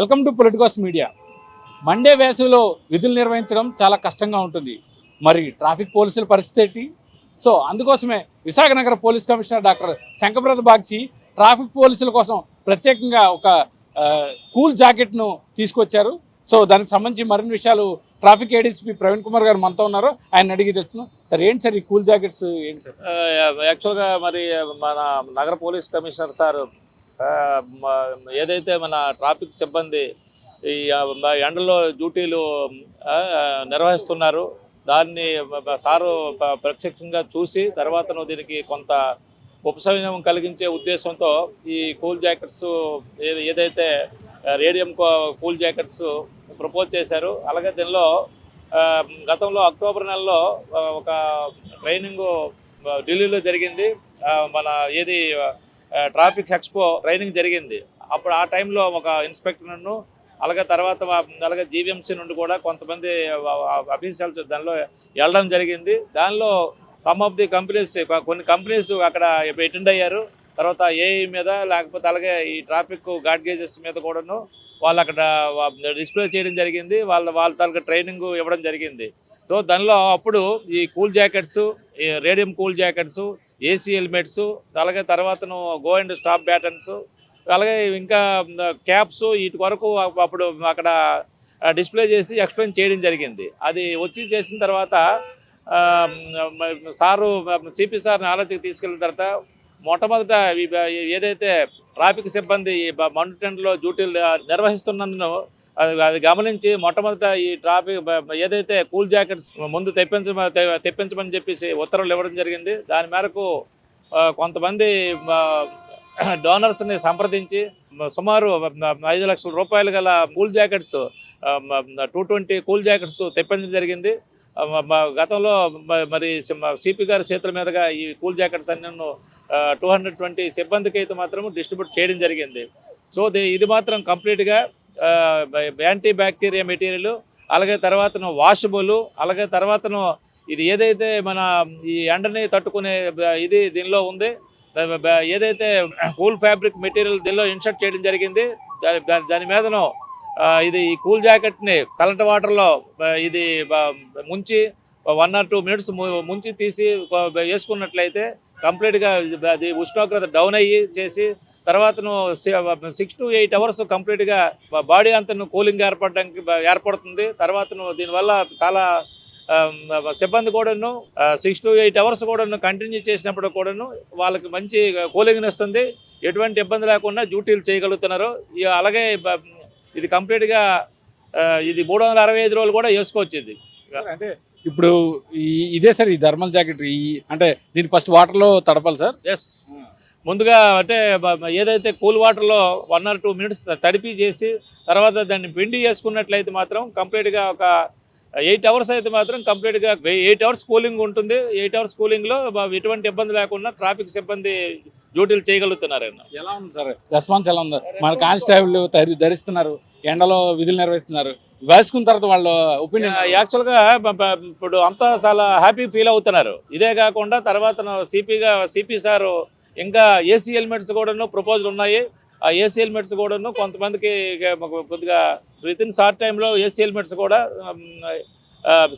Welcome to Politicos media. Monday వేసవిలో విధులు నిర్వహించడం చాలా కష్టంగా ఉంటుంది. మరి ట్రాఫిక్ పోలీసుల పరిస్థితి ఏంటి? సో అందుకోసమే విశాఖ నగర police commissioner doctor Shankhabrata Bagchi traffic పోలీసుల కోసం ప్రత్యేకంగా ఒక కూల్ జాకెట్ను తీసుకొచ్చారు. సో దానికి సంబంధించి మరిన్ని విషయాలు ట్రాఫిక్ ఏడీసీపీ ప్రవీణ్ కుమార్ గారు మనతో ఉన్నారు. ఆయన అడిగి తెలుస్తున్నాం సార్ ఏంటి సార్ ఈ కూల్ జాకెట్స్? ఏంటి సార్? యాక్చువల్గా మరి మన నగర పోలీస్ కమిషనర్ సార్ ఏదైతే మన ట్రాఫిక్ సిబ్బంది ఈ ఎండలో డ్యూటీలు నిర్వహిస్తున్నారు దాన్ని సారు ప్రత్యక్షంగా చూసి తర్వాతను దీనికి కొంత ఉపశమనం కలిగించే ఉద్దేశంతో ఈ కూల్ జాకెట్స్ ఏదైతే రేడియం కూల్ జాకెట్స్ ప్రపోజ్ చేశారు అలాగే దీనిలో గతంలో అక్టోబర్ నెలలో ఒక ట్రైనింగ్ ఢిల్లీలో జరిగింది. మన ఏది ట్రాఫిక్ ఎక్స్పో ట్రైనింగ్ జరిగింది. అప్పుడు ఆ టైంలో ఒక ఇన్స్పెక్టర్ను అలాగే తర్వాత అలాగే జీవీఎంసీ నుండి కూడా కొంతమంది అఫీషియల్స్ దానిలో వెళ్ళడం జరిగింది. దానిలో సమ్ ఆఫ్ ది కంపెనీస్ కొన్ని కంపెనీస్ అక్కడ అటెండ్ అయ్యారు. తర్వాత ఏఐ మీద లేకపోతే అలాగే ఈ ట్రాఫిక్ గాడ్ గేజెస్ మీద కూడాను వాళ్ళు అక్కడ డిస్ప్లే చేయడం జరిగింది. వాళ్ళ వాళ్ళ తాలూకా ట్రైనింగ్ ఇవ్వడం జరిగింది. సో దానిలో అప్పుడు ఈ కూల్ జాకెట్స్ ఈ radium cool jackets AC helmets అలాగే తర్వాతను గో అండ్ స్టాప్ బ్యాటన్స్ అలాగే ఇంకా క్యాప్స్ వీటి వరకు అప్పుడు అక్కడ డిస్ప్లే చేసి ఎక్స్ప్లెయిన్ చేయడం జరిగింది. అది వచ్చి చేసిన తర్వాత సారు సిపి సార్ని ఆలోచనకి తీసుకెళ్ళిన తర్వాత మొట్టమొదట ఏదైతే ట్రాఫిక్ సిబ్బంది మండు టెంట్లో డ్యూటీలు నిర్వహిస్తున్నందున అది అది గమనించి మొట్టమొదట ఈ ట్రాఫిక్ ఏదైతే కూల్ జాకెట్స్ ముందు తెప్పించ తెప్పించమని చెప్పేసి ఉత్తర్వులు ఇవ్వడం జరిగింది. దాని మేరకు కొంతమంది డోనర్స్ని సంప్రదించి సుమారు ఐదు లక్షల రూపాయలు గల cool jackets two twenty cool jackets తెప్పించడం జరిగింది. గతంలో మరి సిపి గారి చేతుల మీదుగా ఈ కూల్ జాకెట్స్ అన్ని టూ హండ్రెడ్ ట్వంటీ సిబ్బందికి అయితే మాత్రం డిస్ట్రిబ్యూట్ చేయడం జరిగింది. సో ఇది మాత్రం కంప్లీట్గా యాంటీ బ్యాక్టీరియా మెటీరియల్ అలాగే తర్వాతను వాషబుల్ అలాగే తర్వాతను ఇది ఏదైతే మన ఈ ఎండని తట్టుకునే ఇది దీనిలో ఉంది ఏదైతే కూల్ ఫ్యాబ్రిక్ మెటీరియల్ దీనిలో ఇన్సర్ట్ చేయడం జరిగింది దాని దాని దాని మీదను ఇది ఈ కూల్ జాకెట్ని కరెంట్ వాటర్లో ఇది ముంచి వన్ ఆర్ టూ మినిట్స్ ముంచి తీసి వేసుకున్నట్లయితే కంప్లీట్గా అది ఉష్ణోగ్రత డౌన్ అయ్యి చేసి తర్వాతను సిక్స్ టు ఎయిట్ అవర్స్ కంప్లీట్గా బాడీ అంతా కూలింగ్ ఏర్పడడానికి ఏర్పడుతుంది. తర్వాతను దీనివల్ల చాలా సిబ్బంది కూడాను సిక్స్ టు ఎయిట్ అవర్స్ కూడాను కంటిన్యూ చేసినప్పుడు కూడాను వాళ్ళకి మంచి కూలింగ్ ఇస్తుంది. ఎటువంటి ఇబ్బంది లేకుండా డ్యూటీలు చేయగలుగుతున్నారు. అలాగే ఇది కంప్లీట్గా ఇది మూడు వందల అరవై ఐదు రోజులు కూడా వేసుకోవచ్చు ఇది. అంటే ఇప్పుడు ఇదే సార్ ఈ థర్మల్ జాకెట్ ఈ అంటే దీన్ని ఫస్ట్ వాటర్లో తడపాలి సార్? ఎస్ ముందుగా అంటే ఏదైతే కూల్ వాటర్లో వన్ ఆర్ టూ మినిట్స్ తడిపి చేసి తర్వాత దాన్ని పిండి చేసుకున్నట్లయితే మాత్రం కంప్లీట్గా ఒక ఎయిట్ అవర్స్ అయితే మాత్రం కంప్లీట్గా ఎయిట్ అవర్స్ కూలింగ్ ఉంటుంది. ఎయిట్ అవర్స్ కూలింగ్లో ఎటువంటి ఇబ్బంది లేకుండా ట్రాఫిక్ సిబ్బంది డ్యూటీలు చేయగలుగుతున్నారు ఎలా ఉంది సార్? రెస్పాన్స్ ఎలా ఉంది? మన కానిస్టేబుల్ ధరి- ధరిస్తున్నారు. ఎండలో విధులు నిర్వహిస్తున్నారు. వేసుకున్న తర్వాత వాళ్ళ ఒపీనియన్ యాక్చువల్గా ఇప్పుడు అంతా చాలా హ్యాపీ ఫీల్ అవుతున్నారు. ఇదే కాకుండా తర్వాత సిపిగా సిపి సారు ఇంకా ఏసీ హెల్మెట్స్ కూడాను ప్రపోజల్ ఉన్నాయి. ఆ ఏసీ హెల్మెట్స్ కూడాను కొంతమందికి కొద్దిగా విత్ ఇన్ షార్ట్ టైంలో ఏసీ హెల్మెట్స్ కూడా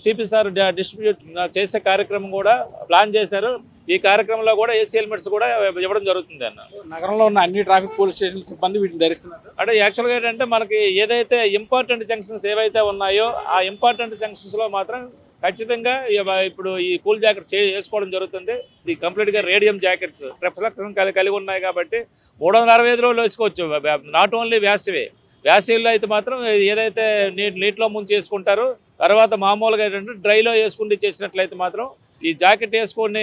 సిపి సార్ డిస్ట్రిబ్యూట్ చేసే కార్యక్రమం కూడా ప్లాన్ చేశారు. ఈ కార్యక్రమంలో కూడా ఏసీ హెల్మెట్స్ కూడా ఇవ్వడం జరుగుతుంది అన్న. నగరంలో ఉన్న అన్ని ట్రాఫిక్ పోలీస్ స్టేషన్ సిబ్బంది వీటిని ధరిస్తున్నారు. అంటే యాక్చువల్గా ఏంటంటే మనకి ఏదైతే ఇంపార్టెంట్ జంక్షన్స్ ఏవైతే ఉన్నాయో ఆ ఇంపార్టెంట్ జంక్షన్స్లో మాత్రం ఖచ్చితంగా ఇప్పుడు ఈ కూల్ జాకెట్స్ వేసుకోవడం జరుగుతుంది. ఇది కంప్లీట్గా రేడియం జాకెట్స్. రిఫ్లెక్షన్ కలిగి కలిగి ఉన్నాయి కాబట్టి మూడు వందల అరవై ఐదు రోజులు వేసుకోవచ్చు. నాట్ ఓన్లీ వేసవి. వేసవిలో అయితే మాత్రం ఏదైతే నీటి నీటిలో ముంచి వేసుకుంటారో తర్వాత మామూలుగా ఏంటంటే డ్రైలో వేసుకుంటే చేసినట్లయితే మాత్రం ఈ జాకెట్ వేసుకొని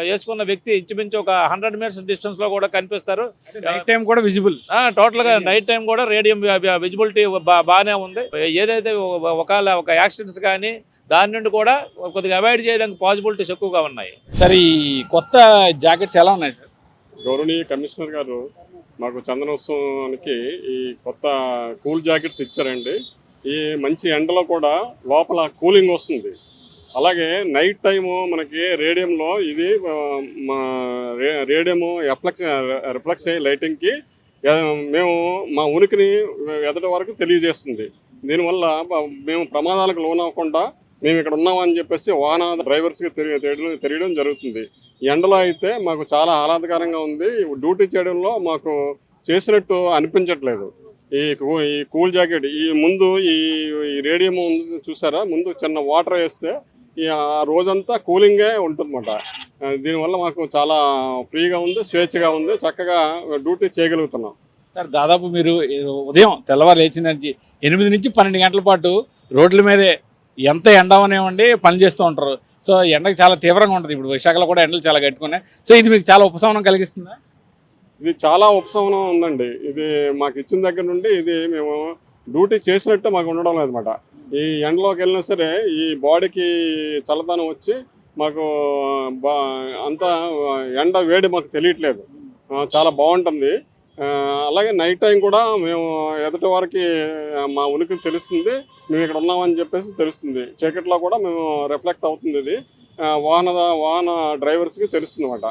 వేసుకున్న వ్యక్తి ఇంచుమించు ఒక హండ్రెడ్ మీటర్స్ డిస్టెన్స్లో కూడా కనిపిస్తారు. నైట్ టైం కూడా విజిబుల్ టోటల్గా నైట్ టైం కూడా రేడియం విజిబిలిటీ బాగానే ఉంది. ఏదైతే ఒక- ఒకవేళ ఒక యాక్సిడెంట్స్ కానీ దాని నుండి కూడా కొద్దిగా అవాయిడ్ చేయడానికి పాసిబిలిటీస్ ఎక్కువగా ఉన్నాయి. సార్ ఈ కొత్త జాకెట్స్ ఎలా ఉన్నాయి? సార్ గౌరవనీయ కమిషనర్ గారు మాకు చందనోత్సవానికి ఈ కొత్త కూల్ జాకెట్స్ ఇచ్చారండి. ఈ మంచి ఎండలో కూడా లోపల కూలింగ్ వస్తుంది. అలాగే నైట్ టైము మనకి రేడియంలో ఇది ఆ, మా రే- రేడియము ఎఫ్లెక్స్ రిఫ్లెక్స్ అయ్యే లైటింగ్కి మేము మా ఉనికిని ఎదటి వరకు తెలియజేస్తుంది. దీనివల్ల మేము ప్రమాదాలకు లోనవ్వకుండా మేము ఇక్కడ ఉన్నామని చెప్పేసి వాహన డ్రైవర్స్కి తెలియ తెలియడం తెలియడం జరుగుతుంది. ఎండలో అయితే మాకు చాలా ఆహ్లాదకరంగా ఉంది. డ్యూటీ చేయడంలో మాకు చేసినట్టు అనిపించట్లేదు. ఈ కూ- ఈ కూల్ జాకెట్ ఈ ముందు ఈ రేడియో రేడియం చూసారా? ముందు చిన్న వాటర్ వేస్తే ఈ ఆ రోజంతా కూలింగే ఉంటుందన్నమాట. దీనివల్ల మాకు చాలా ఫ్రీగా ఉంది స్వేచ్ఛగా ఉంది చక్కగా డ్యూటీ చేయగలుగుతున్నాం. సార్ దాదాపు మీరు ఉదయం తెల్లవారు లేచిన నుంచి ఎనిమిది నుంచి పన్నెండు గంటల పాటు రోడ్ల మీదే ఎంత ఎండ అవనివ్వండి పని చేస్తూ ఉంటారు. సో ఎండకి చాలా తీవ్రంగా ఉంటుంది. ఇప్పుడు విశాఖలో కూడా ఎండలు చాలా కట్టుకున్నాయి సో ఇది మీకు చాలా ఉపశమనం కలిగిస్తుందా? ఇది చాలా ఉపశమనం ఉందండి. ఇది మాకు ఇచ్చిన దగ్గర నుండి ఇది మేము డ్యూటీ చేసినట్టు మాకు ఉండడం లేదన్నమాట. ఈ ఎండలోకి వెళ్ళినా సరే ఈ బాడీకి చల్లదనం వచ్చి మాకు బా అంత ఎండ వేడి మాకు తెలియట్లేదు. చాలా బాగుంటుంది. అలాగే నైట్ టైం కూడా మేము ఎదుటి వారికి మా ఉనికి తెలుస్తుంది మేము ఇక్కడ ఉన్నామని చెప్పేసి తెలుస్తుంది. చీకట్లో కూడా మేము రిఫ్లెక్ట్ అవుతుంది ఇది. వాహన వాహన డ్రైవర్స్కి తెలుస్తుంది అనమాట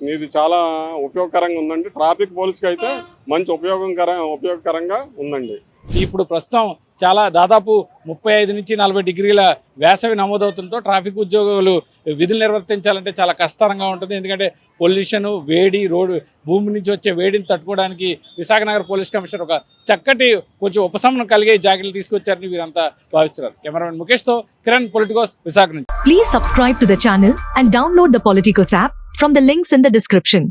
ఇది చాలా ఉపయోగకరంగా ఉందండి. ట్రాఫిక్ పోలీస్కి అయితే మంచి ఉపయోగకర ఉపయోగకరంగా ఉందండి. ఇప్పుడు ప్రస్తుతం చాలా దాదాపు ముప్పై ఐదు నుంచి నలభై డిగ్రీల వేసవి నమోదవుతుందో ట్రాఫిక్ ఉద్యోగులు విధులు నిర్వర్తించాలంటే చాలా కష్టతరంగా ఉంటుంది. ఎందుకంటే పొల్యూషన్ వేడి రోడ్డు భూమి నుంచి వచ్చే వేడిని తట్టుకోవడానికి విశాఖనగర్ పోలీస్ కమిషనర్ ఒక చక్కటి కొంచెం ఉపశమనం కలిగే జాగ్రత్తలు తీసుకొచ్చారని వీరంతా భావిస్తున్నారు. కెమెరామెన్ ముఖేష్తో కిరణ్ పొలిటికోస్ విశాఖ నుంచి. Please subscribe to the channel and download the Politikos app from the links in the description